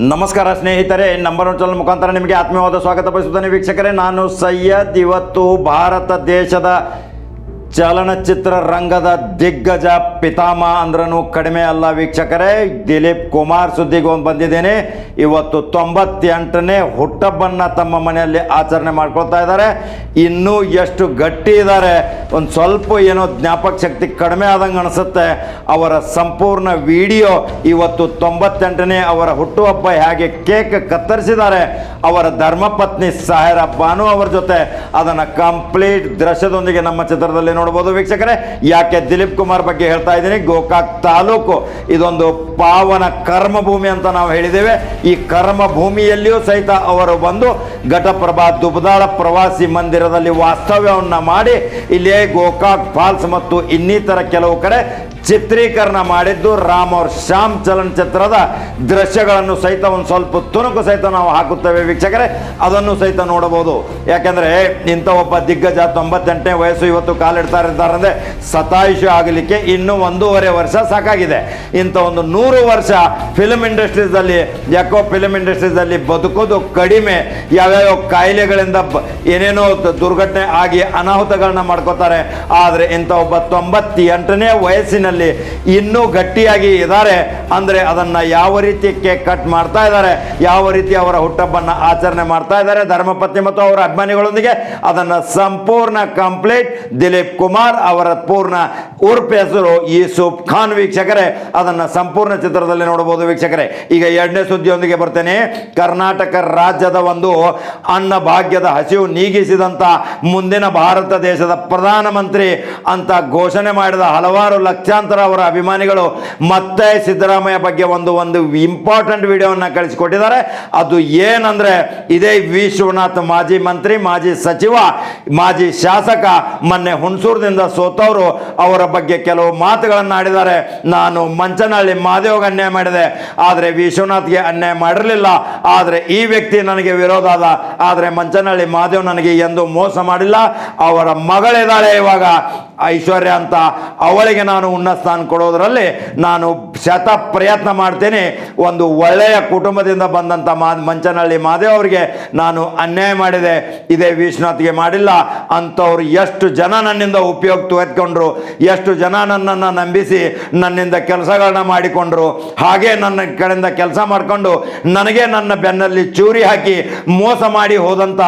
ನಮಸ್ಕಾರ ಸ್ನೇಹಿತರೆ number one channel ಮುಖಾಂತರ ನಿಮಗೆ ಆತ್ಮೀಯವಾದ ಸ್ವಾಗತ ಬಯಸುತ್ತೇನೆ ವೀಕ್ಷಕರೇ, ನಾನು ಸಯ್ಯದ್ ಇವತ್ತು ಭಾರತ ದೇಶದ ಚಲನಚಿತ್ರ ರಂಗದ ದಿಗ್ಗಜ ಪಿತಾಮ ಅಂದ್ರೂ ಕಡಿಮೆ ಅಲ್ಲ ವೀಕ್ಷಕರೇ. ದಿಲೀಪ್ ಕುಮಾರ್ ಸುದ್ದಿಗೆ ಒಂದು ಬಂದಿದ್ದೇನೆ. ಇವತ್ತು ತೊಂಬತ್ತೆಂಟನೇ ಹುಟ್ಟಬ್ಬನ್ನು ತಮ್ಮ ಮನೆಯಲ್ಲಿ ಆಚರಣೆ ಮಾಡ್ಕೊಳ್ತಾ ಇದ್ದಾರೆ. ಇನ್ನೂ ಎಷ್ಟು ಗಟ್ಟಿ ಇದ್ದಾರೆ. ಒಂದು ಸ್ವಲ್ಪ ಏನೋ ಜ್ಞಾಪಕ ಶಕ್ತಿ ಕಡಿಮೆ ಆದಂಗೆ ಅನಿಸುತ್ತೆ. ಅವರ ಸಂಪೂರ್ಣ ವಿಡಿಯೋ ಇವತ್ತು ತೊಂಬತ್ತೆಂಟನೇ ಅವರ ಹುಟ್ಟುಹಬ್ಬ ಹೇಗೆ ಕೇಕ್ ಕತ್ತರಿಸಿದ್ದಾರೆ. ಅವರ ಧರ್ಮಪತ್ನಿ ಸಾಹೇರ ಬಾನು ಅವರ ಜೊತೆ. ಅದನ್ನು ಕಂಪ್ಲೀಟ್ ದೃಶ್ಯದೊಂದಿಗೆ ನಮ್ಮ ಚಿತ್ರದಲ್ಲಿ ನೋಡ್ಬೋದು ವೀಕ್ಷಕರೇ. ಯಾಕೆ ದಿಲೀಪ್ ಕುಮಾರ್ ಬಗ್ಗೆ ಹೇಳ್ತಾ ಇದ್ದೀನಿ. ಗೋಕಾಕ್ ತಾಲೂಕು ಇದೊಂದು ಪಾವನ ಕರ್ಮಭೂಮಿ ಅಂತ ನಾವು ಹೇಳಿದ್ದೇವೆ. ಈ ಕರ್ಮ ಭೂಮಿಯಲ್ಲಿಯೂ ಸಹಿತ ಅವರು ಬಂದು ಘಟಪ್ರಭಾ ದುಬದಾಳ ಪ್ರವಾಸಿ ಮಂದಿರದಲ್ಲಿ ವಾಸ್ತವ್ಯವನ್ನು ಮಾಡಿ ಇಲ್ಲೇ ಗೋಕಾಕ್ ಫಾಲ್ಸ್ ಮತ್ತು ಇನ್ನಿತರ ಕೆಲವು ಕಡೆ ಚಿತ್ರೀಕರಣ ಮಾಡಿದ್ದು ರಾಮ್ ಅವ್ರ ಶ್ಯಾಮ್ ಚಲನಚಿತ್ರದ ದೃಶ್ಯಗಳನ್ನು ಸಹಿತ ಒಂದು ಸ್ವಲ್ಪ ತುಣುಕು ಸಹಿತ ನಾವು ಹಾಕುತ್ತೇವೆ ವೀಕ್ಷಕರೇ. ಅದನ್ನು ಸಹಿತ ನೋಡಬಹುದು. ಯಾಕೆಂದ್ರೆ ಇಂಥ ಒಬ್ಬ ದಿಗ್ಗಜ ತೊಂಬತ್ತೆಂಟನೇ ವಯಸ್ಸು ಇವತ್ತು ಕಾಲಿಡ್ತಾ ಇದ್ದಾರೆ ಅಂದ್ರೆ ಸತಾಯುಷ ಆಗಲಿಕ್ಕೆ ಇನ್ನೂ ಒಂದೂವರೆ ವರ್ಷ ಸಾಕಾಗಿದೆ. ಇಂಥ ಒಂದು ನೂರು ವರ್ಷ ಫಿಲ್ಮ್ ಇಂಡಸ್ಟ್ರೀಸಲ್ಲಿ ಯಾಕೋ ಫಿಲ್ಮ್ ಇಂಡಸ್ಟ್ರೀಸಲ್ಲಿ ಬದುಕೋದು ಕಡಿಮೆ. ಯಾವ್ಯಾವ ಕಾಯಿಲೆಗಳಿಂದ ಏನೇನೋ ದುರ್ಘಟನೆ ಆಗಿ ಅನಾಹುತಗಳನ್ನ ಮಾಡ್ಕೋತಾರೆ. ಆದರೆ ಇಂಥ ಒಬ್ಬ ತೊಂಬತ್ತೆಂಟನೇ ವಯಸ್ಸಿನಲ್ಲಿ ಇನ್ನೂ ಗಟ್ಟಿಯಾಗಿ ಇದ್ದಾರೆ ಅಂದರೆ ಅದನ್ನು ಯಾವ ರೀತಿ ಕೇಕ್ ಕಟ್ ಮಾಡ್ತಾ ಇದ್ದಾರೆ, ಯಾವ ರೀತಿ ಅವರ ಹುಟ್ಟಬ್ಬನ್ನು ಆಚರಣೆ ಮಾಡ್ತಾ ಇದ್ದಾರೆ, ಧರ್ಮಪತ್ನಿ ಮತ್ತು ಅವರ ಅಭಿಮಾನಿಗಳೊಂದಿಗೆ ಅದನ್ನು ಸಂಪೂರ್ಣ ಕಂಪ್ಲೀಟ್ ದಿಲೀಪ್ ಕುಮಾರ್ ಅವರ ಪೂರ್ಣ ಉರ್ಪ್ ಹೆಸರು ಯೂಸುಫ್ ಖಾನ್ ವೀಕ್ಷಕರೇ, ಅದನ್ನು ಸಂಪೂರ್ಣ ಚಿತ್ರದಲ್ಲಿ ನೋಡಬಹುದು ವೀಕ್ಷಕರೇ. ಈಗ ಎರಡನೇ ಸುದ್ದಿಯೊಂದಿಗೆ ಬರ್ತೇನೆ. ಕರ್ನಾಟಕ ರಾಜ್ಯದ ಒಂದು ಅನ್ನ ಭಾಗ್ಯದ ಹಸಿವು ನೀಗಿಸಿದಂಥ ಮುಂದಿನ ಭಾರತ ದೇಶದ ಪ್ರಧಾನಮಂತ್ರಿ ಅಂತ ಘೋಷಣೆ ಮಾಡಿದ ಹಲವಾರು ಲಕ್ಷಾಂತರ ಅವರ ಅಭಿಮಾನಿಗಳು ಮತ್ತೆ ಸಿದ್ದರಾಮಯ್ಯ ಬಗ್ಗೆ ಒಂದು ಒಂದು ಇಂಪಾರ್ಟೆಂಟ್ ವಿಡಿಯೋವನ್ನು ಕಳಿಸಿಕೊಟ್ಟಿದ್ದಾರೆ. ಅದು ಏನಂದ್ರೆ, ಇದೇ ವಿಶ್ವನಾಥ್ ಮಾಜಿ ಮಂತ್ರಿ, ಮಾಜಿ ಸಚಿವ, ಮಾಜಿ ಶಾಸಕ, ಮೊನ್ನೆ ಹುಣಸೂರಿನಿಂದ ಸೋತವರು, ಅವರ ಬಗ್ಗೆ ಕೆಲವು ಮಾತುಗಳನ್ನು ಆಡಿದ್ದಾರೆ ನಾನು ಮಂಚನಹಳ್ಳಿ ಮಾದೇವ್ಗೆ ಅನ್ಯಾಯ ಮಾಡಿದೆ. ಆದರೆ ವಿಶ್ವನಾಥ್ಗೆ ಅನ್ಯಾಯ ಮಾಡಿರಲಿಲ್ಲ. ಆದರೆ ಈ ವ್ಯಕ್ತಿ ನನಗೆ ವಿರೋಧ ಆದ. ಆದರೆ ಮಂಚನಹಳ್ಳಿ ಮಾದೇವ್ ನನಗೆ ಎಂದು ಮೋಸ ಮಾಡಿಲ್ಲ. ಅವರ ಮಗಳಿದ್ದಾಳೆ ಇವಾಗ. ಐಶ್ವರ್ಯ ಅಂತ ಅವಳಿಗೆ ನಾನು ಉನ್ನತ ಸ್ಥಾನ ಕೊಡೋದರಲ್ಲಿ ನಾನು ಶತ ಪ್ರಯತ್ನ ಮಾಡ್ತೇನೆ. ಒಂದು ಒಳ್ಳೆಯ ಕುಟುಂಬದಿಂದ ಬಂದಂಥ ಮಾ, ಮಂಚನಹಳ್ಳಿ ಮಾದೇವ್ ಅವರಿಗೆ ನಾನು ಅನ್ಯಾಯ ಮಾಡಿದೆ. ಇದೇ ವಿಶ್ವನಾಥ್ಗೆ ಮಾಡಿಲ್ಲ. ಅಂಥವ್ರು ಎಷ್ಟು ಜನ ನನ್ನಿಂದ ಉಪಯೋಗ ತೆಗೆದುಕೊಂಡ್ರು, ಎಷ್ಟು ಜನ ನನ್ನನ್ನು ನಂಬಿಸಿ ನನ್ನಿಂದ ಕೆಲಸಗಳನ್ನ ಮಾಡಿಕೊಂಡ್ರು, ಹಾಗೆ ನನ್ನ ಕಡೆಯಿಂದ ಕೆಲಸ ಮಾಡಿಕೊಂಡು ನನಗೆ ನನ್ನ ಬೆನ್ನಲ್ಲಿ ಚೂರಿ ಹಾಕಿ ಮೋಸ ಮಾಡಿ ಹೋದಂಥ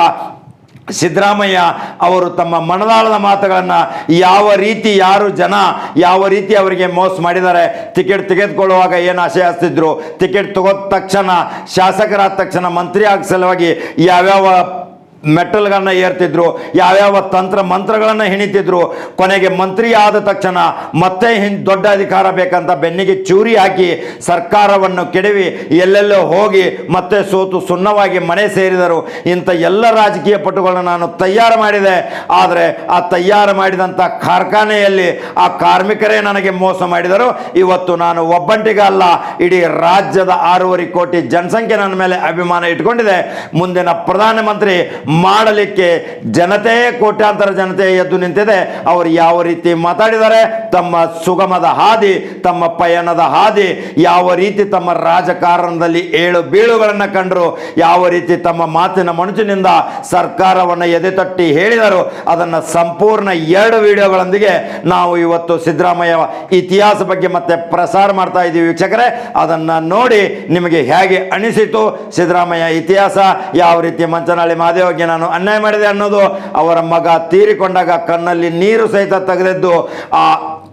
ಸಿದ್ದರಾಮಯ್ಯ ಅವರು ತಮ್ಮ ಮನದಾಳದ ಮಾತುಗಳನ್ನು ಯಾವ ರೀತಿ ಯಾರು ಜನ ಯಾವ ರೀತಿ ಅವರಿಗೆ ಮೋಸ ಮಾಡಿದ್ದಾರೆ ಟಿಕೆಟ್ ತೆಗೆದುಕೊಳ್ಳುವಾಗ ಏನು ಆಸೆ ಹಾಸ್ತಿದ್ರು ಟಿಕೆಟ್ ತಗೋದ ತಕ್ಷಣ, ಶಾಸಕರಾದ ತಕ್ಷಣ, ಮಂತ್ರಿ ಆಗ ಸಲುವಾಗಿ ಯಾವ್ಯಾವ ಮೆಟ್ಟಲ್ಗಳನ್ನ ಏರ್ತಿದ್ರು, ಯಾವ್ಯಾವ ತಂತ್ರ ಮಂತ್ರಗಳನ್ನು ಹೆಣಿತಿದ್ರು, ಕೊನೆಗೆ ಮಂತ್ರಿ ಆದ ತಕ್ಷಣ ಮತ್ತೆ ಹಿಂ ದೊಡ್ಡ ಅಧಿಕಾರ ಬೇಕಂತ ಬೆನ್ನಿಗೆ ಚೂರಿ ಹಾಕಿ ಸರ್ಕಾರವನ್ನು ಕೆಡವಿ, ಎಲ್ಲೆಲ್ಲೋ ಹೋಗಿ ಮತ್ತೆ ಸೋತು ಸುಣ್ಣವಾಗಿ ಮನೆ ಸೇರಿದರು. ಇಂಥ ಎಲ್ಲ ರಾಜಕೀಯ ಪಟುಗಳನ್ನು ನಾನು ತಯಾರು ಮಾಡಿದೆ. ಆದರೆ ಆ ತಯಾರು ಮಾಡಿದಂಥ ಕಾರ್ಖಾನೆಯಲ್ಲಿ ಆ ಕಾರ್ಮಿಕರೇ ನನಗೆ ಮೋಸ ಮಾಡಿದರು. ಇವತ್ತು ನಾನು ಒಬ್ಬಂಟಿಗ ಅಲ್ಲ, ಇಡೀ ರಾಜ್ಯದ ಆರೂವರೆ ಕೋಟಿ ಜನಸಂಖ್ಯೆ ನನ್ನ ಮೇಲೆ ಅಭಿಮಾನ ಇಟ್ಕೊಂಡಿದೆ. ಮುಂದಿನ ಪ್ರಧಾನಮಂತ್ರಿ ಮಾಡಲಿಕ್ಕೆ ಜನತೆಯೇ ಕೋಟ್ಯಾಂತರ ಜನತೆ ಎದ್ದು ನಿಂತಿದೆ. ಅವರು ಯಾವ ರೀತಿ ಮಾತಾಡಿದ್ದಾರೆ ತಮ್ಮ ಸುಗಮದ ಹಾದಿ, ತಮ್ಮ ಪಯಣದ ಹಾದಿ, ಯಾವ ರೀತಿ ತಮ್ಮ ರಾಜಕಾರಣದಲ್ಲಿ ಏಳು ಬೀಳುಗಳನ್ನು ಕಂಡರು, ಯಾವ ರೀತಿ ತಮ್ಮ ಮಾತಿನ ಮನುಷ್ಯನಿಂದ ಸರ್ಕಾರವನ್ನು ಎದೆತಟ್ಟಿ ಹೇಳಿದರು, ಅದನ್ನು ಸಂಪೂರ್ಣ ಎರಡು ವಿಡಿಯೋಗಳೊಂದಿಗೆ ನಾವು ಇವತ್ತು ಸಿದ್ದರಾಮಯ್ಯ ಇತಿಹಾಸ ಬಗ್ಗೆ ಮತ್ತೆ ಪ್ರಸಾರ ಮಾಡ್ತಾ ಇದ್ದೀವಿ ವೀಕ್ಷಕರೇ. ಅದನ್ನು ನೋಡಿ ನಿಮಗೆ ಹೇಗೆ ಅನಿಸಿತು ಸಿದ್ದರಾಮಯ್ಯ ಇತಿಹಾಸ, ಯಾವ ರೀತಿ ಮಂಚನಹಳ್ಳಿ ನಾನು ಅನ್ಯಾಯ ಮಾಡಿದೆ ಅನ್ನೋದು ಅವರ ಮಗ ತೀರಿಕೊಂಡಾಗ ಕಣ್ಣಲ್ಲಿ ನೀರು ಸಹಿತ ತೆಗೆದಿದ್ದು ಆ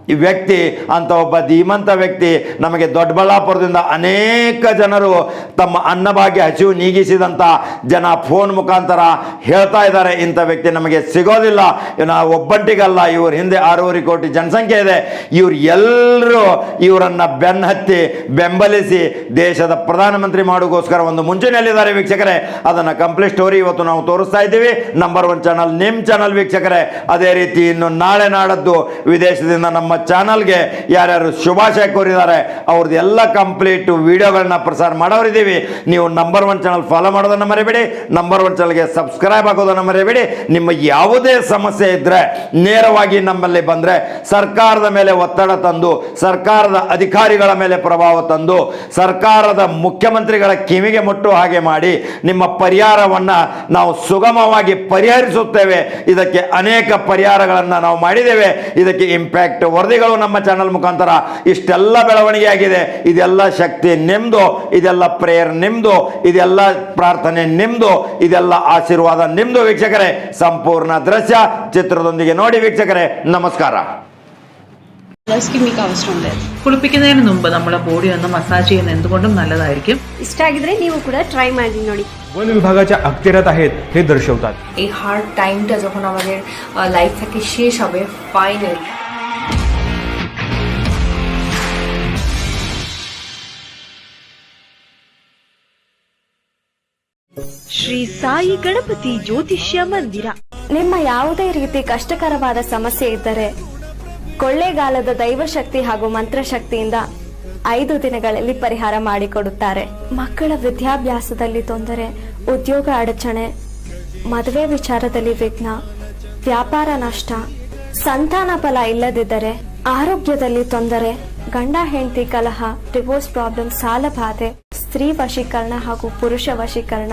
ಈ ವ್ಯಕ್ತಿ ಅಂತ ಒಬ್ಬ ಧೀಮಂತ ವ್ಯಕ್ತಿ ನಮಗೆ ದೊಡ್ಡಬಳ್ಳಾಪುರದಿಂದ ಅನೇಕ ಜನರು ತಮ್ಮ ಅನ್ನಭಾಗ್ಯ ಹಸಿವು ನೀಗಿಸಿದಂಥ ಜನ ಫೋನ್ ಮುಖಾಂತರ ಹೇಳ್ತಾ ಇದ್ದಾರೆ. ಇಂಥ ವ್ಯಕ್ತಿ ನಮಗೆ ಸಿಗೋದಿಲ್ಲ. ನಾ ಒಬ್ಬಂಟಿಗಲ್ಲ. ಇವ್ರ ಹಿಂದೆ ಆರೂವರೆ ಕೋಟಿ ಜನಸಂಖ್ಯೆ ಇದೆ. ಇವರು ಎಲ್ಲರೂ ಇವರನ್ನ ಬೆನ್ನಹತ್ತಿ ಬೆಂಬಲಿಸಿ ದೇಶದ ಪ್ರಧಾನಮಂತ್ರಿ ಮಾಡೋಕ್ಕೋಸ್ಕರ ಒಂದು ಮುಂಚೂಣಿಯಲ್ಲಿದ್ದಾರೆ ವೀಕ್ಷಕರೇ. ಅದನ್ನು ಕಂಪ್ಲೀಟ್ ಸ್ಟೋರಿ ಇವತ್ತು ನಾವು ತೋರಿಸ್ತಾ ಇದ್ದೀವಿ. ನಂಬರ್ ಒನ್ ಚಾನಲ್ ನಿಮ್ಮ ಚಾನಲ್ ವೀಕ್ಷಕರೇ. ಅದೇ ರೀತಿ ಇನ್ನು ನಾಳೆ ನಾಡದ್ದು ವಿದೇಶದಿಂದ ನಮ್ಮ ನಮ್ಮ ಚಾನಲ್ಗೆ ಯಾರ್ಯಾರು ಶುಭಾಶಯ ಕೋರಿದ್ದಾರೆ, ಅವ್ರದ್ದು ಎಲ್ಲ ಕಂಪ್ಲೀಟ್ ವಿಡಿಯೋಗಳನ್ನ ಪ್ರಸಾರ ಮಾಡೋರಿದ್ದೀವಿ. ನೀವು ನಂಬರ್ ಒನ್ ಚಾನಲ್ ಫಾಲೋ ಮಾಡೋದನ್ನು ಮರಿಬೇಡಿ ನಂಬರ್ ಒನ್ ಚಾನಲ್ಗೆ ಸಬ್ಸ್ಕ್ರೈಬ್ ಆಗೋದನ್ನು ಮರಿಬೇಡಿ. ನಿಮ್ಮ ಯಾವುದೇ ಸಮಸ್ಯೆ ಇದ್ದರೆ ನೇರವಾಗಿ ನಮ್ಮಲ್ಲಿ ಬಂದರೆ ಸರ್ಕಾರದ ಮೇಲೆ ಒತ್ತಡ ತಂದು, ಸರ್ಕಾರದ ಅಧಿಕಾರಿಗಳ ಮೇಲೆ ಪ್ರಭಾವ ತಂದು, ಸರ್ಕಾರದ ಮುಖ್ಯಮಂತ್ರಿಗಳ ಕಿವಿಗೆ ಮುಟ್ಟು ಹಾಗೆ ಮಾಡಿ ನಿಮ್ಮ ಪರಿಹಾರವನ್ನು ನಾವು ಸುಗಮವಾಗಿ ಪರಿಹರಿಸುತ್ತೇವೆ. ಇದಕ್ಕೆ ಅನೇಕ ಪರಿಹಾರಗಳನ್ನು ನಾವು ಮಾಡಿದ್ದೇವೆ. ಇದಕ್ಕೆ ಇಂಪ್ಯಾಕ್ಟ್ ವರದಿಗಳು ನಮ್ಮ ಚಾನಲ್ ಮುಖಾಂತರ ಇಷ್ಟೆಲ್ಲ ಬೆಳವಣಿಗೆ ಆಗಿದೆ ಇದೆಲ್ಲ ಶಕ್ತಿ ನಿಮ್ಮದು ಇದೆಲ್ಲ ಪ್ರೇಯರ್ ನಿಮ್ಮದು ಇದೆಲ್ಲ ಪ್ರಾರ್ಥನೆ ನಿಮ್ಮದು ಇದೆಲ್ಲ ಆಶೀರ್ವಾದ ನಿಮ್ಮದು ವೀಕ್ಷಕರೇ ಸಂಪೂರ್ಣ ದೃಶ್ಯ ಚಿತ್ರದೊಂದಿಗೆ ನೋಡಿ ವೀಕ್ಷಕರೇ ನಮಸ್ಕಾರ സ്കിമ്മിക്ക് അവസരം ഉണ്ട് കുളിപ്പിക്കുന്നതിന് മുമ്പ് നമ്മുടെ ബോഡി ഒന്ന് മസാജ് ചെയ്യുന്നത് എന്തുകൊണ്ടും നല്ലതായിരിക്കും ಇಷ್ಟ ಆಗಿದ್ರೆ ನೀವು ಕೂಡ ಟ್ರೈ ಮಾಡಿ ನೋಡಿ वन विभागाच्या अखत्यारात आहेत हे दर्शवतात এই হার্ড টাইমটা যখন আমাদের লাইফ থেকে শেষ হবে ফাইনালি ಶ್ರೀ ಸಾಯಿ ಗಣಪತಿ ಜ್ಯೋತಿಷ್ಯ ಮಂದಿರ. ನಿಮ್ಮ ಯಾವುದೇ ರೀತಿ ಕಷ್ಟಕರವಾದ ಸಮಸ್ಯೆ ಇದ್ದರೆ, ಕೊಳ್ಳೇಗಾಲದ ದೈವಶಕ್ತಿ ಹಾಗೂ ಮಂತ್ರಶಕ್ತಿಯಿಂದ ಐದು ದಿನಗಳಲ್ಲಿ ಪರಿಹಾರ ಮಾಡಿಕೊಡುತ್ತಾರೆ. ಮಕ್ಕಳ ವಿದ್ಯಾಭ್ಯಾಸದಲ್ಲಿ ತೊಂದರೆ, ಉದ್ಯೋಗ ಅಡಚಣೆ, ಮದುವೆ ವಿಚಾರದಲ್ಲಿ ವಿಘ್ನ, ವ್ಯಾಪಾರ ನಷ್ಟ, ಸಂತಾನ ಫಲ ಇಲ್ಲದಿದ್ದರೆ, ಆರೋಗ್ಯದಲ್ಲಿ ತೊಂದರೆ, ಗಂಡ ಹೆಂಡತಿ ಕಲಹ ಡಿವೋರ್ಸ್ ಪ್ರಾಬ್ಲಮ್ ಸಾಲ ಬಾಧೆ, ಸ್ತ್ರೀ ವಶೀಕರಣ ಹಾಗೂ ಪುರುಷ ವಶೀಕರಣ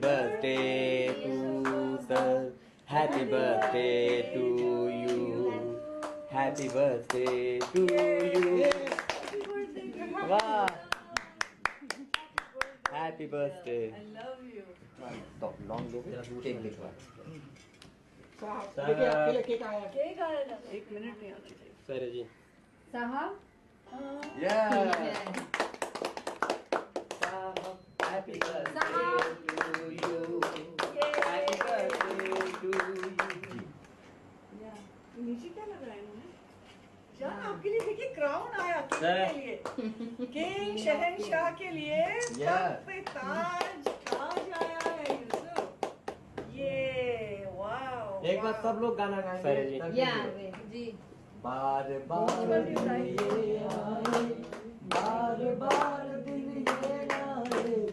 birthday to the Happy birthday to you. Happy birthday to you. Wow. Happy birthday. I love you. Stop. Long look. Take this one. Sir ji Yeah. Happy birthday to you. Happy birthday to you. आपके लिए देखिए crown आया king के लिए king शहनशाह के लिए Yeah. पे ताज ताज आया है यूसुफ ये वाओ एक बार सब लोग गाना गाएँगे जी बार बार ये बार बार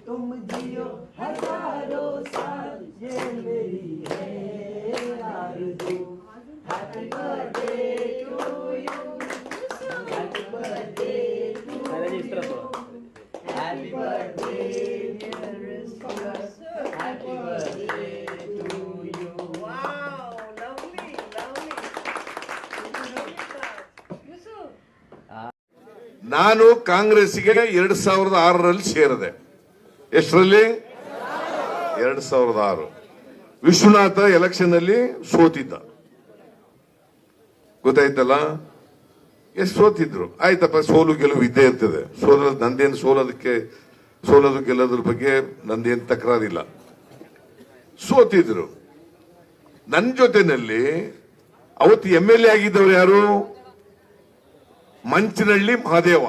तुम जियो हजारों साल ये मेरी है आरज़ू happy birthday to you happy birthday to sir ji इस तरफ happy birthday happy birthday to you wow lovely lovely Yusuf ನಾನು ಕಾಂಗ್ರೆಸ್ಗೆ ಎರಡ್ ಸಾವಿರದ ಆರರಲ್ಲಿ ಸೇರಿದೆ ಎಷ್ಟರಲ್ಲಿ? ಎರಡ್ ಸಾವಿರದ ಆರು. ವಿಶ್ವನಾಥ ಎಲೆಕ್ಷನ್ ಅಲ್ಲಿ ಸೋತಿದ್ದ. ಗೊತ್ತಾಯ್ತಲ್ಲ? ಎಷ್ಟು ಸೋತಿದ್ರು? ಆಯ್ತಪ್ಪ, ಸೋಲು ಗೆಲುವು ಇದ್ದೇ ಇರ್ತದೆ. ಸೋಲ ನಂದೇನು ಸೋಲೋದಕ್ಕೆ, ಸೋಲೋದು ಗೆಲ್ಲೋದ್ರ ಬಗ್ಗೆ ನಂದೇನು ತಕರಾರಿಲ್ಲ. ಸೋತಿದ್ರು. ನನ್ನ ಜೊತೆನಲ್ಲಿ ಅವತ್ತು ಎಂ ಎಲ್ ಎ ಆಗಿದ್ದವ್ರು ಯಾರು? ಮಂಚನಹಳ್ಳಿ ಮಹಾದೇವ.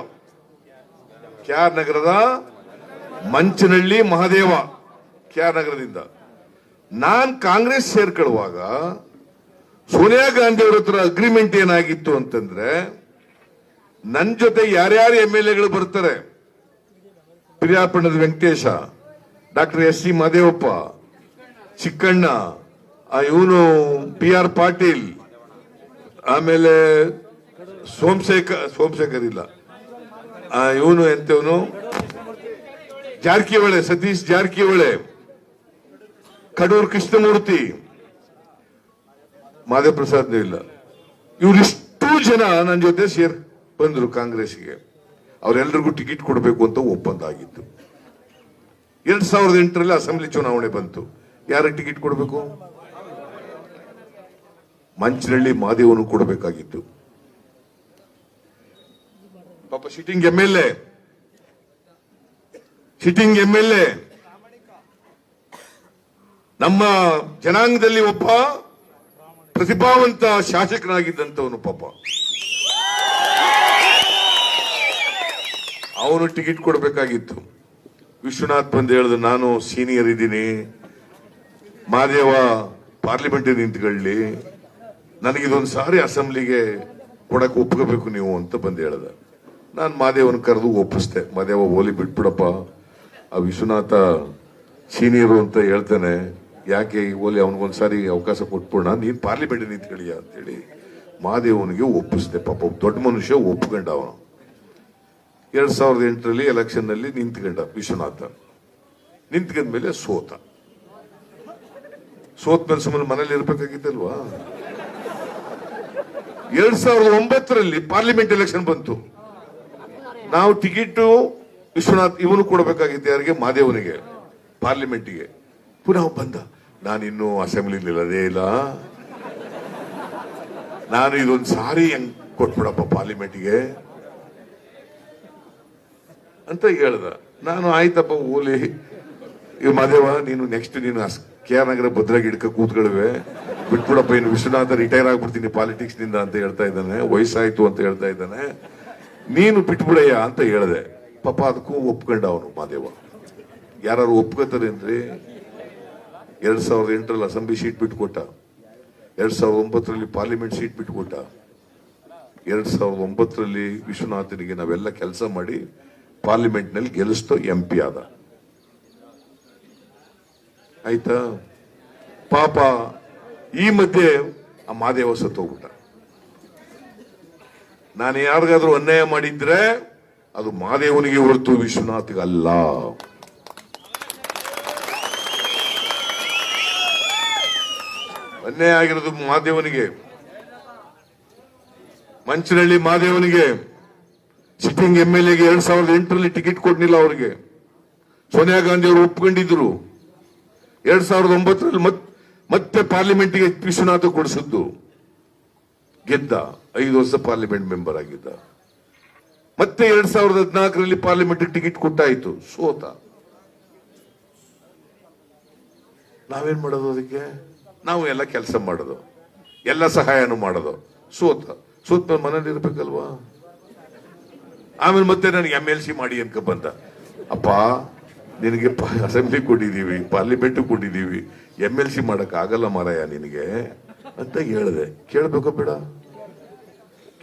ಕ್ಯಾರ್ ನಗರದ ಮಂಚನಹಳ್ಳಿ ಮಹಾದೇವ ಆರ್ ನಗರದಿಂದ. ನಾನ್ ಕಾಂಗ್ರೆಸ್ ಸೇರ್ಕೊಳ್ಳುವಾಗ ಸೋನಿಯಾ ಗಾಂಧಿ ಅವ್ರ ಹತ್ರ ಅಗ್ರಿಮೆಂಟ್ ಏನಾಗಿತ್ತು ಅಂತಂದ್ರೆ ನನ್ನ ಜೊತೆ ಯಾರ್ಯಾರು ಎಂ ಎಲ್ ಎಗಳು ಬರ್ತಾರೆ? ಪಿರಿಯಾಪಣ್ಣದ Venkatesh, doctor S C Mahadevappa Chikkanna ಇವನು ಪಿ ಆರ್ ಪಾಟೀಲ್, ಆಮೇಲೆ ಸೋಮಶೇಖರ್ ಸೋಮಶೇಖರ್ ಇಲ್ಲ ಇವನು ಎಂತವನು? ಜಾರಕಿಹೊಳೆ, ಸತೀಶ್ ಜಾರಕಿಹೊಳೆ, ಕಡೂರು ಕೃಷ್ಣಮೂರ್ತಿ ಮಾಧವ ಪ್ರಸಾದ್ ಇಲ್ಲ. ಇವರಿಷ್ಟು ಜನ ನನ್ನ ಜೊತೆ ಸೇರ್ ಬಂದ್ರು ಕಾಂಗ್ರೆಸ್ಗೆ ಅವರೆಲ್ಲರಿಗೂ ಟಿಕೆಟ್ ಕೊಡಬೇಕು ಅಂತ ಒಪ್ಪಂದ ಆಗಿತ್ತು ಎರಡ್ ಸಾವಿರದ ಎಂಟರಲ್ಲಿ ಅಸೆಂಬ್ಲಿ ಚುನಾವಣೆ ಬಂತು. ಯಾರಿಗೆ ಟಿಕೆಟ್ ಕೊಡಬೇಕು? ಮಂಚನಹಳ್ಳಿ ಮಾದೇವನು ಕೊಡಬೇಕಾಗಿತ್ತು. ಪಾಪ sitting M L A. Sitting M L A ನಮ್ಮ ಜನಾಂಗದಲ್ಲಿ ಒಬ್ಬ ಪ್ರತಿಭಾವಂತ ಶಾಸಕರಾಗಿದ್ದಂಥವನು ಪಾಪ. ಅವನು ಟಿಕೆಟ್ ಕೊಡಬೇಕಾಗಿತ್ತು. ವಿಶ್ವನಾಥ್ ಬಂದು ಹೇಳಿದ, ನಾನು ಸೀನಿಯರ್ ಇದ್ದೀನಿ. ಮಾದೇವ ಪಾರ್ಲಿಮೆಂಟ್ ನಿಂತ್ಕೊಳ್ಳಿ. ನನಗಿದೊಂದು ಸಾರಿ ಅಸೆಂಬ್ಲಿಗೆ ಕೊಡಕ್ಕೆ ಒಪ್ಕೋಬೇಕು ನೀವು, ಅಂತ ಬಂದು ಹೇಳ್ದೆ. ನಾನು ಮಾದೇವನ ಕರೆದು ಒಪ್ಪಿಸ್ದೆ. ಮಾದೇವ ಓಲಿ ಬಿಟ್ಬಿಡಪ್ಪ. ಆ ವಿಶ್ವನಾಥ ಸೀನಿಯರು ಅಂತ ಹೇಳ್ತಾನೆ, ಯಾಕೆ ಓಲಿ ಅವನಿಗೊಂದ್ಸಾರಿ ಅವಕಾಶ ಕೊಟ್ಬಿಡೋಣ? ನೀನು ಪಾರ್ಲಿಮೆಂಟ್ ನಿಂತ್ಕೊಳ್ಳಿಯ? ಅಂತೇಳಿ ಮಹಾದೇವನಿಗೆ ಒಪ್ಪಿಸ್ದೆ. ಪಾಪ ದೊಡ್ಡ ಮನುಷ್ಯ ಒಪ್ಕೊಂಡ ಅವನು. ಎರಡ್ ಸಾವಿರದ ಎಂಟರಲ್ಲಿ ಎಲೆಕ್ಷನ್ನಲ್ಲಿ ನಿಂತ್ಕೊಂಡ ವಿಶ್ವನಾಥ. ನಿಂತ್ಕೊಂಡ ಮೇಲೆ ಸೋತ. ಸೋತ್ ಮೇಲೆ ಸುಮ್ಮನೆ ಮನೇಲಿ ಇರ್ಬೇಕಾಗಿತ್ತಲ್ವಾ? ಎರಡ್ ಸಾವಿರದ ಒಂಬತ್ತರಲ್ಲಿ ಪಾರ್ಲಿಮೆಂಟ್ ಎಲೆಕ್ಷನ್ ಬಂತು. ನಾವು ಟಿಕೆಟ್ ವಿಶ್ವನಾಥ್ ಇವನು ಕೊಡಬೇಕಾಗಿತ್ತು ಯಾರಿಗೆ? ಮಾದೇವನಿಗೆ, ಪಾರ್ಲಿಮೆಂಟ್ಗೆ. ಪುನಃ ಬಂದ. ನಾನಿನ್ನು ಅಸೆಂಬ್ಲಿ ನಿಲ್ಲದೇ ಇಲ್ಲ. ನಾನು ಇದೊಂದು ಸಾರಿ ಹೆಂಗ್ ಕೊಟ್ಬಿಡಪ್ಪ ಪಾರ್ಲಿಮೆಂಟ್ಗೆ? ಅಂತ ಹೇಳ್ದ. ನಾನು ಆಯ್ತಪ್ಪ ಓಲಿ. ಇವ್ ಮಾದೇವ, ನೀನು ನೆಕ್ಸ್ಟ್ ನೀನು ಕೆ ಆರ್ ನಗರ ಭದ್ರಾಗಿ ಹಿಡ್ಕ ಕೂತ್ಕೊಳ್ವೆ ಬಿಟ್ಬಿಡಪ್ಪ, ಇನ್ನು ವಿಶ್ವನಾಥ ರಿಟೈರ್ ಆಗ್ಬಿಡ್ತೀನಿ ಪಾಲಿಟಿಕ್ಸ್ನಿಂದ ಅಂತ ಹೇಳ್ತಾ ಇದ್ದಾನೆ. ವಯಸ್ಸಾಯ್ತು ಅಂತ ಹೇಳ್ತಾ ಇದ್ದಾನೆ. ನೀನು ಬಿಟ್ಬಿಡಯ್ಯ ಅಂತ ಹೇಳ್ದೆ. ಪಾಪ ಅದಕ್ಕೂ ಒಪ್ಕೊಂಡ ಅವನು ಮಾದೇವ ಯಾರು ಒಪ್ಕೋತಾರೇನ್ರಿ ಎರಡ್ ಸಾವಿರದ ಎಂಟರಲ್ಲಿ ಅಸೆಂಬ್ಲಿ ಸೀಟ್ ಬಿಟ್ಕೊಟ್ಟ. ಎರಡ್ ಸಾವಿರದ ಒಂಬತ್ತರಲ್ಲಿ ಪಾರ್ಲಿಮೆಂಟ್ ಸೀಟ್ ಬಿಟ್ಕೊಟ್ಟ. ಎರಡ್ ಸಾವಿರದ ಒಂಬತ್ತರಲ್ಲಿ ವಿಶ್ವನಾಥನಿಗೆ ನಾವೆಲ್ಲ ಕೆಲಸ ಮಾಡಿ ಪಾರ್ಲಿಮೆಂಟ್ನಲ್ಲಿ ಗೆಲ್ಲಿಸ್ತೋ ಎಂ ಪಿ ಆದ. ಆಯ್ತಾ? ಪಾಪ ಈ ಮಧ್ಯೆ ಆ ಮಾದೇವ ಸತ್ತೋಗ್ಬಿಟ್ಟ. ನಾನು ಯಾರಿಗಾದ್ರೂ ಅನ್ಯಾಯ ಮಾಡಿದ್ರೆ ಅದು ಮಾದೇವನಿಗೆ ಹೊರತು ವಿಶ್ವನಾಥ್ಗೆ ಅಲ್ಲ ಅನ್ಯಾಯ ಆಗಿರೋದು ಮಾದೇವನಿಗೆ ಮಂಚನಹಳ್ಳಿ ಮಾದೇವನಿಗೆ ಸಿಟ್ಟಿಂಗ್ ಎಂ ಎಲ್ ಎಗೆ ಎರಡ್ ಸಾವಿರದ ಎಂಟರಲ್ಲಿ ಟಿಕೆಟ್ ಕೊಡ್ಲಿಲ್ಲ ಅವರಿಗೆ. ಸೋನಿಯಾ ಗಾಂಧಿ ಅವರು ಒಪ್ಕೊಂಡಿದ್ರು ಎರಡ್ ಸಾವಿರದ ಒಂಬತ್ತರಲ್ಲಿ ಮತ್- ಮತ್ತೆ ಪಾರ್ಲಿಮೆಂಟ್ಗೆ ವಿಶ್ವನಾಥ ಕೊಡಿಸಿದ್ದು. ಗೆದ್ದ. ಐದು ವರ್ಷ ಪಾರ್ಲಿಮೆಂಟ್ ಮೆಂಬರ್ ಆಗಿದ್ದ. ಮತ್ತೆ ಎರಡ್ ಸಾವಿರದ ಹದಿನಾಲ್ಕರಲ್ಲಿ ಪಾರ್ಲಿಮೆಂಟ್ ಟಿಕೆಟ್ ಕೊಟ್ಟಾಯ್ತು. ಸೋತ. ನಾವೇನ್ ಮಾಡೋದು ಅದಕ್ಕೆ? ನಾವು ಎಲ್ಲ ಕೆಲಸ ಮಾಡೋದು. ಎಲ್ಲ ಸಹಾಯನೂ ಮಾಡೋದು. ಸೋತ. ಸೋತ ಮನೇಲಿ ಇರ್ಬೇಕಲ್ವಾ? ಆಮೇಲೆ ಮತ್ತೆ ನನಗೆ ಎಂ ಎಲ್ ಸಿ ಮಾಡಿ ಅನ್ಕ ಬಂದ. ಅಪ್ಪ, ನಿನಗೆ ಅಸೆಂಬ್ಲಿ ಕೊಟ್ಟಿದ್ದೀವಿ ಪಾರ್ಲಿಮೆಂಟ್ ಕೊಟ್ಟಿದ್ದೀವಿ ಎಂ ಎಲ್ ಸಿ ಮಾಡಕ್ ಆಗಲ್ಲ ಮಾರಾಯ ನಿನಗೆ ಅಂತ ಹೇಳಿದೆ. ಕೇಳ್ಬೇಕ ಬೇಡ?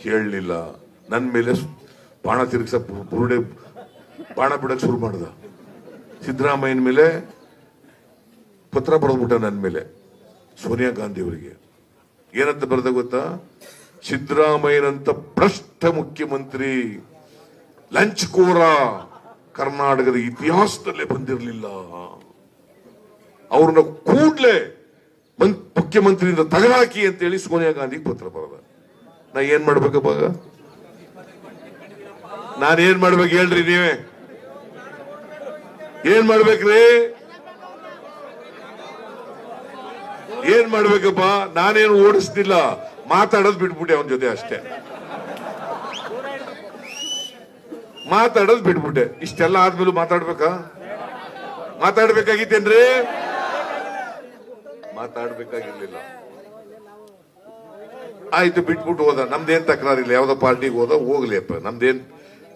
ಕೇಳಲಿಲ್ಲ. ನನ್ನ ಮೇಲೆ ಬಾಣ ತಿರುಗಿಸ ಬುರುಡೆ ಬಾಣ ಬಿಡಕ್ ಶುರು ಮಾಡ್ದ. ಸಿದ್ದರಾಮಯ್ಯನ ಮೇಲೆ ಪತ್ರ ಬರೆದ್ಬಿಟ್ಟ ನನ್ನ ಮೇಲೆ, ಸೋನಿಯಾ ಗಾಂಧಿ ಅವರಿಗೆ. ಏನಂತ ಬರೆದ ಗೊತ್ತಾ? ಸಿದ್ದರಾಮಯ್ಯನಂತ ಭ್ರಷ್ಟ ಮುಖ್ಯಮಂತ್ರಿ, ಲಂಚ್ ಕೋರ ಕರ್ನಾಟಕದ ಇತಿಹಾಸದಲ್ಲೇ ಬಂದಿರಲಿಲ್ಲ. ಅವ್ರನ್ನ ಕೂಡ್ಲೆ ಮುಖ್ಯಮಂತ್ರಿಯಿಂದ ತಗಲಾಕಿ ಅಂತೇಳಿ ಸೋನಿಯಾ ಗಾಂಧಿಗೆ ಪತ್ರ ಬರೆದ. ನಾ ಏನ್ ಮಾಡ್ಬೇಕಪ್ಪ ನಾನು ಏನ್ ಮಾಡ್ಬೇಕು ಹೇಳ್ರಿ ನೀವೇ? ಏನ್ ಮಾಡ್ಬೇಕ್ರಿ? ಏನ್ ಮಾಡ್ಬೇಕಪ್ಪ? ನಾನೇನು ಓಡಿಸ್ತಿಲ್ಲ. ಮಾತಾಡೋದು ಬಿಟ್ಬಿಟ್ಟೆ ಅವನ ಜೊತೆ ಅಷ್ಟೇ. ಮಾತಾಡೋದು ಬಿಟ್ಬಿಟ್ಟೆ. ಇಷ್ಟೆಲ್ಲ ಆದ್ಮೇಲೆ ಮಾತಾಡ್ಬೇಕಾ? ಮಾತಾಡ್ಬೇಕಾಗಿತ್ತೇನ್ರಿ? ಮಾತಾಡ್ಬೇಕಾಗಿರ್ಲಿಲ್ಲ. ಆಯ್ತು, ಬಿಟ್ಬಿಟ್ಟು ಹೋದ. ನಮ್ದೇನ್ ತಕರಾರಿಲ್ಲ. ಯಾವ್ದೋ ಪಾರ್ಟಿಗೆ ಹೋದ, ಹೋಗ್ಲಿ ಅಪ್ಪ. ನಮ್ದೇನ್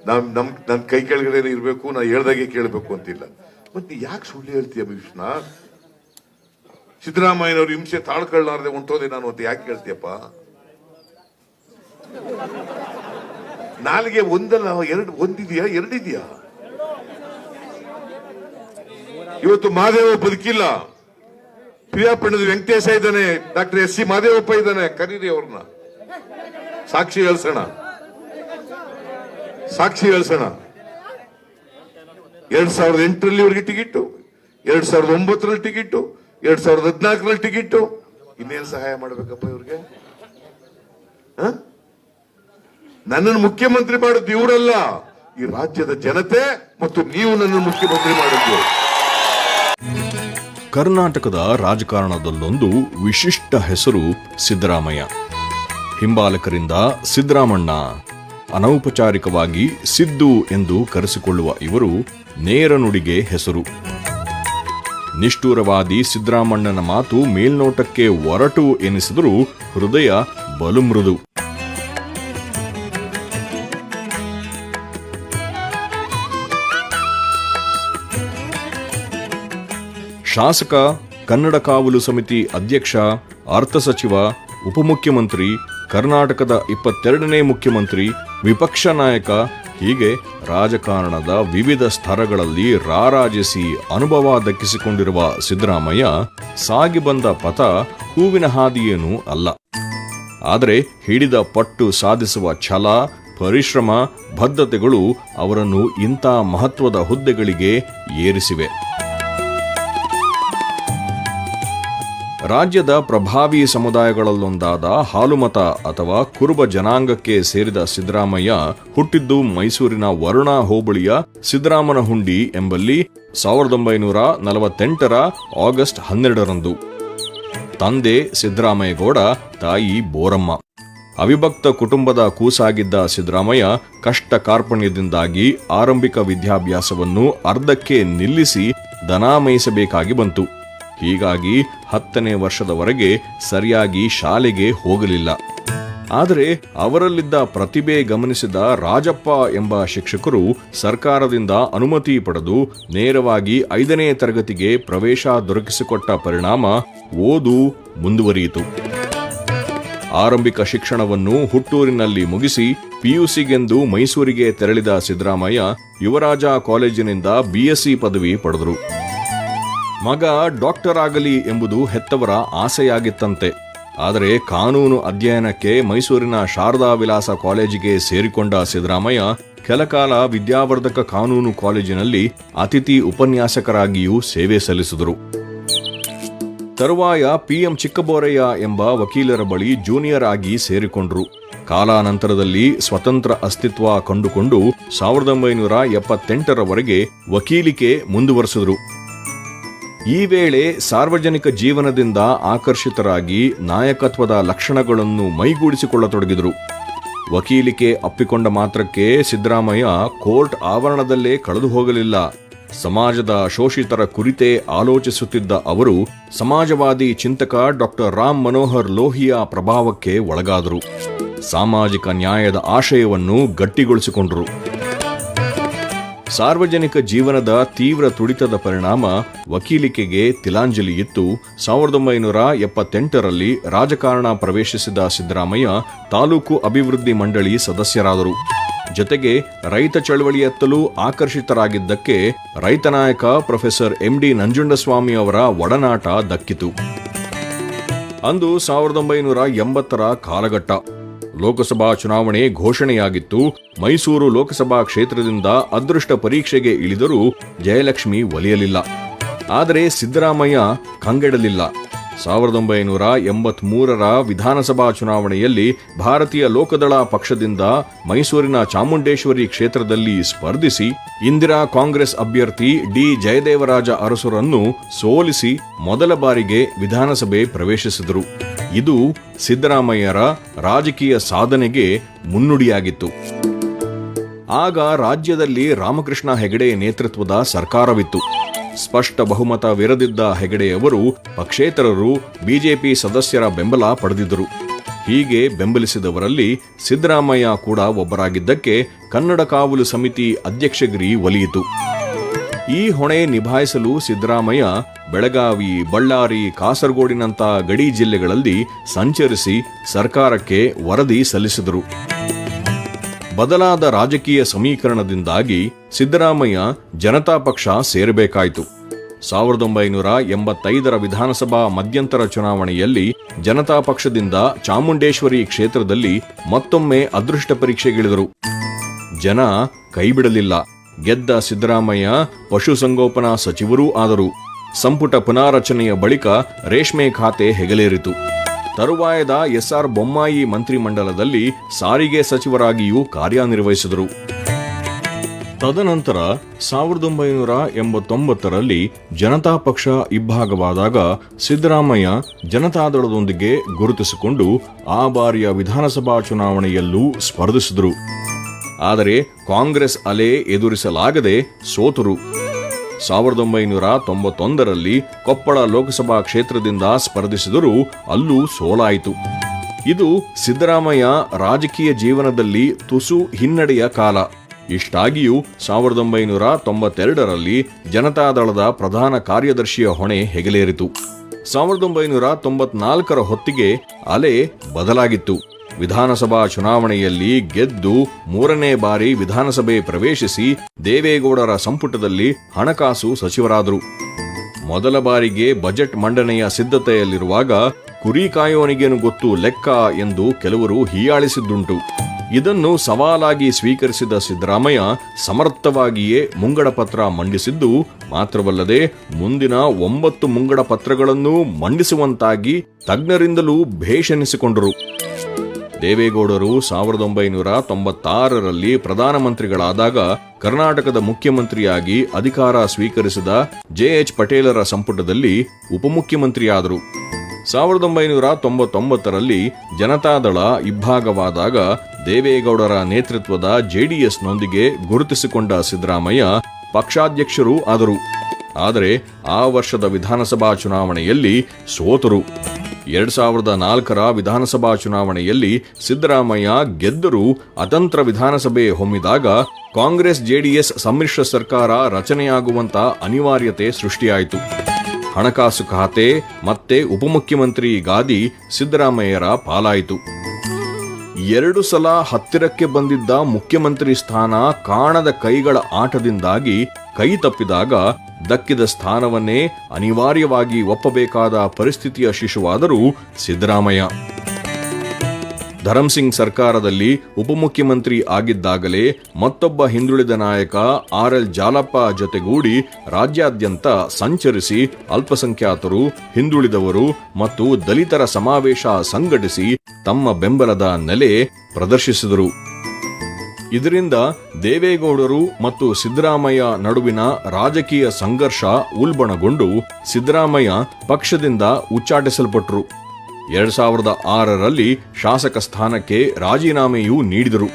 ನಮ್ ನಮ್, ನನ್ ಕೈ ಕೆಳಗಡೆ ಇರಬೇಕು, ನಾ ಹೇಳ್ದಾಗೆ ಕೇಳಬೇಕು ಅಂತಿಲ್ಲ. ಮತ್ತೆ ಯಾಕೆ ಸುಳ್ಳು ಹೇಳ್ತೀಯ ಭೀಷ್ಣ ಸಿದ್ದರಾಮಯ್ಯನವ್ರು ಹಿಂಸೆ ತಾಳ್ಕೊಳ್ಳಾರ್ದೆ ಹೊಂಟೋದೆ ನಾನು ಅಂತ ಯಾಕೆ ಕೇಳ್ತೀಯಪ್ಪ? ನಾಲ್ಗೆ ಒಂದಲ್ಲ, ಎರಡು, ಒಂದಿದೆಯಾ, ಎರಡಿದೆಯಾ? ಇವತ್ತು ಮಾದೇವ ಬದುಕಿಲ್ಲ. ಪ್ರಿಯಾಪಣ್ಣದ ವೆಂಕಟೇಶ ಇದ್ದಾನೆ, ಡಾಕ್ಟರ್ ಎಸ್ ಸಿ ಮಾದೇವಪ್ಪ ಇದ್ದಾನೆ, ಕರೀರಿ ಅವ್ರನ್ನ. ಸಾಕ್ಷಿ ಹೇಳ್ಸೋಣ. ಸಾಕ್ಷಿ ಹೇಳ್ಸೋಣ. ಎರಡ್ ಸಾವಿರದ ಎಂಟರಲ್ಲಿ ಇವರಿಗೆ ಟಿಕೆಟ್ ಎರಡ್ ಸಾವಿರದ ಒಂಬತ್ತರಲ್ಲಿ ಟಿಕೆಟ್ಟು ಎರಡ್ ಸಾವಿರದ ಹದಿನಾಲ್ಕರಲ್ಲಿ ಟಿಕೆಟ್ ಇನ್ನೇನು ಸಹಾಯ ಮಾಡ್ಬೇಕಪ್ಪ ಇವ್ರಿಗೆ? ನನ್ನನ್ನು ಮುಖ್ಯಮಂತ್ರಿ ಮಾಡಿದ್ದು ಇವರಲ್ಲ. ಈ ರಾಜ್ಯದ ಜನತೆ ಮತ್ತು ನೀವು ನನ್ನನ್ನು ಮುಖ್ಯಮಂತ್ರಿ ಮಾಡಿದ್ದು ಕರ್ನಾಟಕದ ರಾಜಕಾರಣದಲ್ಲೊಂದು ವಿಶಿಷ್ಟ ಹೆಸರು ಸಿದ್ದರಾಮಯ್ಯ. ಹಿಂಬಾಲಕರಿಂದ ಸಿದ್ದರಾಮಣ್ಣ. ಅನೌಪಚಾರಿಕವಾಗಿ ಸಿದ್ದು ಎಂದು ಕರೆಸಿಕೊಳ್ಳುವ ಇವರು ನೇರ ನುಡಿಗೆ ಹೆಸರು. ನಿಷ್ಠೂರವಾದಿ ಸಿದ್ದರಾಮಣ್ಣನ ಮಾತು ಮೇಲ್ನೋಟಕ್ಕೆ ಒರಟು ಎನಿಸಿದರೂ ಹೃದಯ ಬಲು ಮೃದು ಶಾಸಕ ಕನ್ನಡ ಕಾವಲು ಸಮಿತಿ ಅಧ್ಯಕ್ಷ, ಅರ್ಥ ಸಚಿವ, ಉಪಮುಖ್ಯಮಂತ್ರಿ ಕರ್ನಾಟಕದ ಇಪ್ಪತ್ತೆರಡನೇ ಮುಖ್ಯಮಂತ್ರಿ, ವಿಪಕ್ಷ ನಾಯಕ, ಹೀಗೆ ರಾಜಕಾರಣದ ವಿವಿಧ ಸ್ತರಗಳಲ್ಲಿ ರಾರಾಜಿಸಿ ಅನುಭವ ದಕ್ಕಿಸಿಕೊಂಡಿರುವ ಸಿದ್ದರಾಮಯ್ಯ ಸಾಗಿ ಬಂದ ಪಥ ಹೂವಿನ ಹಾದಿಯೇನೂ ಅಲ್ಲ. ಆದರೆ ಹಿಡಿದ ಪಟ್ಟು ಸಾಧಿಸುವ ಛಲ, ಪರಿಶ್ರಮ ಬದ್ಧತೆಗಳು ಅವರನ್ನು ಇಂಥ ಮಹತ್ವದ ಹುದ್ದೆಗಳಿಗೆ ಏರಿಸಿವೆ. ರಾಜ್ಯದ ಪ್ರಭಾವಿ ಸಮುದಾಯಗಳಲ್ಲೊಂದಾದ ಹಾಲುಮತ ಅಥವಾ ಕುರುಬ ಜನಾಂಗಕ್ಕೆ ಸೇರಿದ ಸಿದ್ದರಾಮಯ್ಯ ಹುಟ್ಟಿದ್ದು ಮೈಸೂರಿನ ವರುಣಾ ಹೋಬಳಿಯ ಸಿದ್ದರಾಮನಹುಂಡಿ ಎಂಬಲ್ಲಿ ಸಾವಿರದ ಒಂಬೈನೂರ ನಲವತ್ತೆಂಟರ ಆಗಸ್ಟ್ ಹನ್ನೆರಡರಂದು. ತಂದೆ ಸಿದ್ದರಾಮಯ್ಯಗೌಡ, ತಾಯಿ ಬೋರಮ್ಮ. ಅವಿಭಕ್ತ ಕುಟುಂಬದ ಕೂಸಾಗಿದ್ದ ಸಿದ್ದರಾಮಯ್ಯ ಕಷ್ಟ ಕಾರ್ಪಣ್ಯದಿಂದಾಗಿ ಆರಂಭಿಕ ವಿದ್ಯಾಭ್ಯಾಸವನ್ನು ಅರ್ಧಕ್ಕೆ ನಿಲ್ಲಿಸಿ ದನ ಮೇಯಿಸಬೇಕಾಗಿ ಬಂತು. ಹೀಗಾಗಿ ಹತ್ತನೇ ವರ್ಷದವರೆಗೆ ಸರಿಯಾಗಿ ಶಾಲೆಗೆ ಹೋಗಲಿಲ್ಲ. ಆದರೆ ಅವರಲ್ಲಿದ್ದ ಪ್ರತಿಭೆ ಗಮನಿಸಿದ ರಾಜಪ್ಪ ಎಂಬ ಶಿಕ್ಷಕರು ಸರ್ಕಾರದಿಂದ ಅನುಮತಿ ಪಡೆದು ನೇರವಾಗಿ ಐದನೇ ತರಗತಿಗೆ ಪ್ರವೇಶ ದೊರಕಿಸಿಕೊಟ್ಟ ಪರಿಣಾಮ ಓದು ಮುಂದುವರಿಯಿತು. ಆರಂಭಿಕ ಶಿಕ್ಷಣವನ್ನು ಹುಟ್ಟೂರಿನಲ್ಲಿ ಮುಗಿಸಿ ಪಿಯುಸಿಗೆಂದು ಮೈಸೂರಿಗೆ ತೆರಳಿದ ಸಿದ್ದರಾಮಯ್ಯ ಯುವರಾಜ ಕಾಲೇಜಿನಿಂದ ಬಿಎಸ್ಸಿ ಪದವಿ ಪಡೆದರು. ಮಗ ಡಾಕ್ಟರ್ ಆಗಲಿ ಎಂಬುದು ಹೆತ್ತವರ ಆಸೆಯಾಗಿತ್ತಂತೆ. ಆದರೆ ಕಾನೂನು ಅಧ್ಯಯನಕ್ಕೆ ಮೈಸೂರಿನ ಶಾರದಾ ವಿಲಾಸ ಕಾಲೇಜಿಗೆ ಸೇರಿಕೊಂಡ ಸಿದ್ದರಾಮಯ್ಯ ಕೆಲಕಾಲ ವಿದ್ಯಾವರ್ಧಕ ಕಾನೂನು ಕಾಲೇಜಿನಲ್ಲಿ ಅತಿಥಿ ಉಪನ್ಯಾಸಕರಾಗಿಯೂ ಸೇವೆ ಸಲ್ಲಿಸಿದರು. ತರುವಾಯ ಪಿಎಂ ಚಿಕ್ಕಬೋರಯ್ಯ ಎಂಬ ವಕೀಲರ ಬಳಿ ಜೂನಿಯರ್ ಆಗಿ ಸೇರಿಕೊಂಡರು. ಕಾಲಾನಂತರದಲ್ಲಿ ಸ್ವತಂತ್ರ ಅಸ್ತಿತ್ವ ಕಂಡುಕೊಂಡು ಸಾವಿರದ ಒಂಬೈನೂರ ಎಪ್ಪತ್ತೆಂಟರವರೆಗೆ ವಕೀಲಿಕೆ ಮುಂದುವರೆಸಿದ್ರು. ಈ ವೇಳೆ ಸಾರ್ವಜನಿಕ ಜೀವನದಿಂದ ಆಕರ್ಷಿತರಾಗಿ ನಾಯಕತ್ವದ ಲಕ್ಷಣಗಳನ್ನು ಮೈಗೂಡಿಸಿಕೊಳ್ಳತೊಡಗಿದರು. ವಕೀಲಿಕೆ ಅಪ್ಪಿಕೊಂಡ ಮಾತ್ರಕ್ಕೆ ಸಿದ್ದರಾಮಯ್ಯ ಕೋರ್ಟ್ ಆವರಣದಲ್ಲೇ ಕಳೆದು ಹೋಗಲಿಲ್ಲ. ಸಮಾಜದ ಶೋಷಿತರ ಕುರಿತೇ ಆಲೋಚಿಸುತ್ತಿದ್ದ ಅವರು ಸಮಾಜವಾದಿ ಚಿಂತಕ ಡಾಕ್ಟರ್ ರಾಮ್ ಮನೋಹರ್ ಲೋಹಿಯಾ ಪ್ರಭಾವಕ್ಕೆ ಒಳಗಾದರು. ಸಾಮಾಜಿಕ ನ್ಯಾಯದ ಆಶಯವನ್ನು ಗಟ್ಟಿಗೊಳಿಸಿಕೊಂಡರು. ಸಾರ್ವಜನಿಕ ಜೀವನದ ತೀವ್ರ ತುಡಿತದ ಪರಿಣಾಮ ವಕೀಲಿಕೆಗೆ ತಿಲಾಂಜಲಿ ಇತ್ತು. ಸಾವಿರದ ಒಂಬೈನೂರ ಎಪ್ಪತ್ತೆಂಟರಲ್ಲಿ ರಾಜಕಾರಣ ಪ್ರವೇಶಿಸಿದ ಸಿದ್ದರಾಮಯ್ಯ ತಾಲೂಕು ಅಭಿವೃದ್ಧಿ ಮಂಡಳಿ ಸದಸ್ಯರಾದರು. ಜೊತೆಗೆ ರೈತ ಚಳವಳಿಯತ್ತಲೂ ಆಕರ್ಷಿತರಾಗಿದ್ದಕ್ಕೆ ರೈತ ನಾಯಕ ಪ್ರೊಫೆಸರ್ ಎಂಡಿ ನಂಜುಂಡಸ್ವಾಮಿ ಅವರ ಒಡನಾಟ ದಕ್ಕಿತು. ಅಂದು ಸಾವಿರದ ಒಂಬೈನೂರ ಎಂಬತ್ತರ ಕಾಲಘಟ್ಟ. ಲೋಕಸಭಾ ಚುನಾವಣೆ ಘೋಷಣೆಯಾಗಿತ್ತು. ಮೈಸೂರು ಲೋಕಸಭಾ ಕ್ಷೇತ್ರದಿಂದ ಅದೃಷ್ಟ ಪರೀಕ್ಷೆಗೆ ಇಳಿದರೂ ಜಯಲಕ್ಷ್ಮಿ ಒಲಿಯಲಿಲ್ಲ. ಆದರೆ ಸಿದ್ದರಾಮಯ್ಯ ಕಂಗೆಡಲಿಲ್ಲ. ಸಾವಿರದ ಒಂಬೈನೂರ ಎಂಬತ್ ಮೂರರ ವಿಧಾನಸಭಾ ಚುನಾವಣೆಯಲ್ಲಿ ಭಾರತೀಯ ಲೋಕದಳ ಪಕ್ಷದಿಂದ ಮೈಸೂರಿನ ಚಾಮುಂಡೇಶ್ವರಿ ಕ್ಷೇತ್ರದಲ್ಲಿ ಸ್ಪರ್ಧಿಸಿ ಇಂದಿರಾ ಕಾಂಗ್ರೆಸ್ ಅಭ್ಯರ್ಥಿ ಡಿ ಜಯದೇವರಾಜ ಅರಸುರನ್ನು ಸೋಲಿಸಿ ಮೊದಲ ಬಾರಿಗೆ ವಿಧಾನಸಭೆ ಪ್ರವೇಶಿಸಿದರು. ಇದು ಸಿದ್ದರಾಮಯ್ಯರ ರಾಜಕೀಯ ಸಾಧನೆಗೆ ಮುನ್ನುಡಿಯಾಗಿತ್ತು. ಆಗ ರಾಜ್ಯದಲ್ಲಿ ರಾಮಕೃಷ್ಣ ಹೆಗಡೆ ನೇತೃತ್ವದ ಸರ್ಕಾರವಿತ್ತು. ಸ್ಪಷ್ಟ ಬಹುಮತವಿರದಿದ್ದ ಹೆಗಡೆಯವರು ಪಕ್ಷೇತರರು, ಬಿಜೆಪಿ ಸದಸ್ಯರ ಬೆಂಬಲ ಪಡೆದಿದ್ದರು. ಹೀಗೆ ಬೆಂಬಲಿಸಿದವರಲ್ಲಿ ಸಿದ್ದರಾಮಯ್ಯ ಕೂಡ ಒಬ್ಬರಾಗಿದ್ದಕ್ಕೆ ಕನ್ನಡ ಕಾವಲು ಸಮಿತಿ ಅಧ್ಯಕ್ಷಗಿರಿ ಒಲಿಯಿತು. ಈ ಹೊಣೆ ನಿಭಾಯಿಸಲು ಸಿದ್ದರಾಮಯ್ಯ ಬೆಳಗಾವಿ, ಬಳ್ಳಾರಿ ಕಾಸರಗೋಡಿನಂತ ಗಡಿ ಜಿಲ್ಲೆಗಳಲ್ಲಿ ಸಂಚರಿಸಿ ಸರ್ಕಾರಕ್ಕೆ ವರದಿ ಸಲ್ಲಿಸಿದರು. ಬದಲಾದ ರಾಜಕೀಯ ಸಮೀಕರಣದಿಂದಾಗಿ ಸಿದ್ದರಾಮಯ್ಯ ಜನತಾ ಪಕ್ಷ ಸೇರಬೇಕಾಯಿತು. ಸಾವಿರದ ಒಂಬೈನೂರ ಎಂಬತ್ತೈದರ ವಿಧಾನಸಭಾ ಮಧ್ಯಂತರ ಚುನಾವಣೆಯಲ್ಲಿ ಜನತಾ ಪಕ್ಷದಿಂದ ಚಾಮುಂಡೇಶ್ವರಿ ಕ್ಷೇತ್ರದಲ್ಲಿ ಮತ್ತೊಮ್ಮೆ ಅದೃಷ್ಟ ಪರೀಕ್ಷೆಗಿಳಿದರು. ಜನ ಕೈಬಿಡಲಿಲ್ಲ. ಗೆದ್ದ ಸಿದ್ದರಾಮಯ್ಯ ಪಶುಸಂಗೋಪನಾ ಸಚಿವರೂ ಆದರು. ಸಂಪುಟ ಪುನಾರಚನೆಯ ಬಳಿಕ ರೇಷ್ಮೆ ಖಾತೆ ಹೆಗಲೇರಿತು. ತರುವಾಯದ ಎಸ್ಆರ್ ಬೊಮ್ಮಾಯಿ ಮಂತ್ರಿಮಂಡಲದಲ್ಲಿ ಸಾರಿಗೆ ಸಚಿವರಾಗಿಯೂ ಕಾರ್ಯನಿರ್ವಹಿಸಿದರು. ತದನಂತರ ಸಾವಿರದ ಒಂಬೈನೂರ ಎಂಬತ್ತೊಂಬತ್ತರಲ್ಲಿ ಜನತಾ ಪಕ್ಷ ಇಬ್ಬಾಗವಾದಾಗ ಸಿದ್ದರಾಮಯ್ಯ ಜನತಾದಳದೊಂದಿಗೆ ಗುರುತಿಸಿಕೊಂಡು ಆ ಬಾರಿಯ ವಿಧಾನಸಭಾ ಚುನಾವಣೆಯಲ್ಲೂ ಸ್ಪರ್ಧಿಸಿದರು. ಆದರೆ ಕಾಂಗ್ರೆಸ್ ಅಲೆ ಎದುರಿಸಲಾಗದೆ ಸೋತರು. ಸಾವಿರದ ಒಂಬೈನೂರ ತೊಂಬತ್ತೊಂದರಲ್ಲಿ ಕೊಪ್ಪಳ ಲೋಕಸಭಾ ಕ್ಷೇತ್ರದಿಂದ ಸ್ಪರ್ಧಿಸಿದರೂ ಅಲ್ಲೂ ಸೋಲಾಯಿತು. ಇದು ಸಿದ್ದರಾಮಯ್ಯ ರಾಜಕೀಯ ಜೀವನದಲ್ಲಿ ತುಸು ಹಿನ್ನಡೆಯ ಕಾಲ. ಇಷ್ಟಾಗಿಯೂ ಸಾವಿರದ ಒಂಬೈನೂರ ತೊಂಬತ್ತೆರಡರಲ್ಲಿ ಜನತಾದಳದ ಪ್ರಧಾನ ಕಾರ್ಯದರ್ಶಿಯ ಹೊಣೆ ಹೆಗಲೇರಿತು. ಸಾವಿರದ ಒಂಬೈನೂರ ತೊಂಬತ್ನಾಲ್ಕರ ಹೊತ್ತಿಗೆ ಅಲೆ ಬದಲಾಗಿತ್ತು. ವಿಧಾನಸಭಾ ಚುನಾವಣೆಯಲ್ಲಿ ಗೆದ್ದು ಮೂರನೇ ಬಾರಿ ವಿಧಾನಸಭೆ ಪ್ರವೇಶಿಸಿ ದೇವೇಗೌಡರ ಸಂಪುಟದಲ್ಲಿ ಹಣಕಾಸು ಸಚಿವರಾದರು. ಮೊದಲ ಬಾರಿಗೆ ಬಜೆಟ್ ಮಂಡನೆಯ ಸಿದ್ಧತೆಯಲ್ಲಿರುವಾಗ ಕುರಿ ಕಾಯೋನಿಗೇನು ಗೊತ್ತು ಲೆಕ್ಕ ಎಂದು ಕೆಲವರು ಹೀಯಾಳಿಸಿದ್ದುಂಟು. ಇದನ್ನು ಸವಾಲಾಗಿ ಸ್ವೀಕರಿಸಿದ ಸಿದ್ದರಾಮಯ್ಯ ಸಮರ್ಥವಾಗಿಯೇ ಮುಂಗಡ ಪತ್ರ ಮಂಡಿಸಿದ್ದು, ಮಾತ್ರವಲ್ಲದೆ ಮುಂದಿನ ಒಂಬತ್ತು ಮುಂಗಡ ಪತ್ರಗಳನ್ನು ಮಂಡಿಸುವಂತಾಗಿ ತಜ್ಞರಿಂದಲೂ ಭೇಷಣಿಸಿಕೊಂಡರು. ದೇವೇಗೌಡರು ಸಾವಿರದ ಒಂಬೈನೂರ ತೊಂಬತ್ತಾರರಲ್ಲಿ ಪ್ರಧಾನಮಂತ್ರಿಗಳಾದಾಗ ಕರ್ನಾಟಕದ ಮುಖ್ಯಮಂತ್ರಿಯಾಗಿ ಅಧಿಕಾರ ಸ್ವೀಕರಿಸಿದ ಜೆಎಚ್ ಪಟೇಲರ ಸಂಪುಟದಲ್ಲಿ ಉಪಮುಖ್ಯಮಂತ್ರಿಯಾದರು. ಸಾವಿರದ ಒಂಬೈನೂರ ತೊಂಬತ್ತೊಂಬತ್ತರಲ್ಲಿ ಜನತಾದಳ ಇಬ್ಭಾಗವಾದಾಗ ದೇವೇಗೌಡರ ನೇತೃತ್ವದ ಜೆಡಿಎಸ್ನೊಂದಿಗೆ ಗುರುತಿಸಿಕೊಂಡ ಸಿದ್ದರಾಮಯ್ಯ ಪಕ್ಷಾಧ್ಯಕ್ಷರೂ ಆದರು. ಆದರೆ ಆ ವರ್ಷದ ವಿಧಾನಸಭಾ ಚುನಾವಣೆಯಲ್ಲಿ ಸೋತರು. ಎರಡ್ ಸಾವಿರದ ನಾಲ್ಕರ ವಿಧಾನಸಭಾ ಚುನಾವಣೆಯಲ್ಲಿ ಸಿದ್ದರಾಮಯ್ಯ ಗೆದ್ದರೂ ಅತಂತ್ರ ವಿಧಾನಸಭೆ ಹೊಮ್ಮಿದಾಗ ಕಾಂಗ್ರೆಸ್ ಜೆಡಿಎಸ್ ಸಮ್ಮಿಶ್ರ ಸರ್ಕಾರ ರಚನೆಯಾಗುವಂತ ಅನಿವಾರ್ಯತೆ ಸೃಷ್ಟಿಯಾಯಿತು. ಹಣಕಾಸು ಖಾತೆ, ಮತ್ತೆ ಉಪಮುಖ್ಯಮಂತ್ರಿ ಗಾದಿ ಸಿದ್ದರಾಮಯ್ಯರ ಪಾಲಾಯಿತು. ಎರಡು ಸಲ ಹತ್ತಿರಕ್ಕೆ ಬಂದಿದ್ದ ಮುಖ್ಯಮಂತ್ರಿ ಸ್ಥಾನ ಕಾಣದ ಕೈಗಳ ಆಟದಿಂದಾಗಿ ಕೈ ತಪ್ಪಿದಾಗ ದಕ್ಕಿದ ಸ್ಥಾನವನ್ನೇ ಅನಿವಾರ್ಯವಾಗಿ ಒಪ್ಪಬೇಕಾದ ಪರಿಸ್ಥಿತಿಯ ಶಿಶುವಾದರೂ ಸಿದ್ದರಾಮಯ್ಯ. ಧರಂಸಿಂಗ್ ಸರ್ಕಾರದಲ್ಲಿ ಉಪಮುಖ್ಯಮಂತ್ರಿ ಆಗಿದ್ದಾಗಲೇ ಮತ್ತೊಬ್ಬ ಹಿಂದುಳಿದ ನಾಯಕ ಆರ್ ಎಲ್ ಜಾಲಪ್ಪ ಜೊತೆಗೂಡಿ ರಾಜ್ಯಾದ್ಯಂತ ಸಂಚರಿಸಿ ಅಲ್ಪಸಂಖ್ಯಾತರು, ಹಿಂದುಳಿದವರು ಮತ್ತು ದಲಿತರ ಸಮಾವೇಶ ಸಂಘಟಿಸಿ ತಮ್ಮ ಬೆಂಬಲದ ನೆಲೆ ಪ್ರದರ್ಶಿಸಿದರು. ಇದರಿಂದ ದೇವೇಗೌಡರು ಮತ್ತು ಸಿದ್ದರಾಮಯ್ಯ ನಡುವಿನ ರಾಜಕೀಯ ಸಂಘರ್ಷ ಉಲ್ಬಣಗೊಂಡು ಸಿದ್ದರಾಮಯ್ಯ ಪಕ್ಷದಿಂದ ಉಚ್ಚಾಟಿಸಲ್ಪಟ್ಟರು ಎರಡ್ ಸಾವಿರದ ಆರರಲ್ಲಿ ಶಾಸಕ ಸ್ಥಾನಕ್ಕೆ ರಾಜೀನಾಮೆಯೂ ನೀಡಿದರು.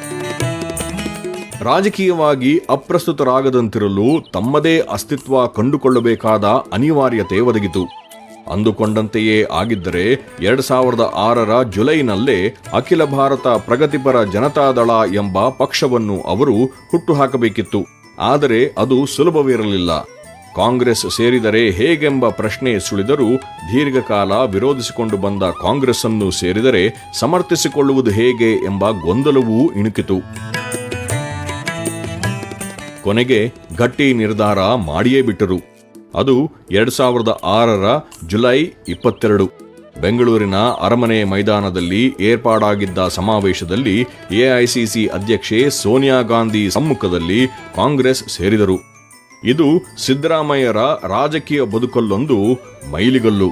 ರಾಜಕೀಯವಾಗಿ ಅಪ್ರಸ್ತುತರಾಗದಂತಿರಲು ತಮ್ಮದೇ ಅಸ್ತಿತ್ವ ಕಂಡುಕೊಳ್ಳಬೇಕಾದ ಅನಿವಾರ್ಯತೆ ಒದಗಿತು. ಅಂದುಕೊಂಡಂತೆಯೇ ಆಗಿದ್ದರೆ ಎರಡ್ ಸಾವಿರದ ಆರರ ಜುಲೈನಲ್ಲೇ ಅಖಿಲ ಭಾರತ ಪ್ರಗತಿಪರ ಜನತಾದಳ ಎಂಬ ಪಕ್ಷವನ್ನು ಅವರು ಹುಟ್ಟುಹಾಕಬೇಕಿತ್ತು. ಆದರೆ ಅದು ಸುಲಭವಿರಲಿಲ್ಲ. ಕಾಂಗ್ರೆಸ್ ಸೇರಿದರೆ ಹೇಗೆಂಬ ಪ್ರಶ್ನೆ ಸುಳಿದರೂ ದೀರ್ಘಕಾಲ ವಿರೋಧಿಸಿಕೊಂಡು ಬಂದ ಕಾಂಗ್ರೆಸ್ ಅನ್ನು ಸೇರಿದರೆ ಸಮರ್ಥಿಸಿಕೊಳ್ಳುವುದು ಹೇಗೆ ಎಂಬ ಗೊಂದಲವೂ ಇಣುಕಿತು. ಕೊನೆಗೆ ಗಟ್ಟಿ ನಿರ್ಧಾರ ಮಾಡಿಯೇ ಬಿಟ್ಟರು. ಅದು ಎರಡ್ ಸಾವಿರದ ಆರರ ಜುಲೈ ಇಪ್ಪತ್ತೆರಡು. ಬೆಂಗಳೂರಿನ ಅರಮನೆ ಮೈದಾನದಲ್ಲಿ ಏರ್ಪಾಡಾಗಿದ್ದ ಸಮಾವೇಶದಲ್ಲಿ ಎಐಸಿಸಿ ಅಧ್ಯಕ್ಷೆ ಸೋನಿಯಾ ಗಾಂಧಿ ಸಮ್ಮುಖದಲ್ಲಿ ಕಾಂಗ್ರೆಸ್ ಸೇರಿದರು. ಇದು ಸಿದ್ದರಾಮಯ್ಯರ ರಾಜಕೀಯ ಬದುಕಲ್ಲೊಂದು ಮೈಲಿಗಲ್ಲು.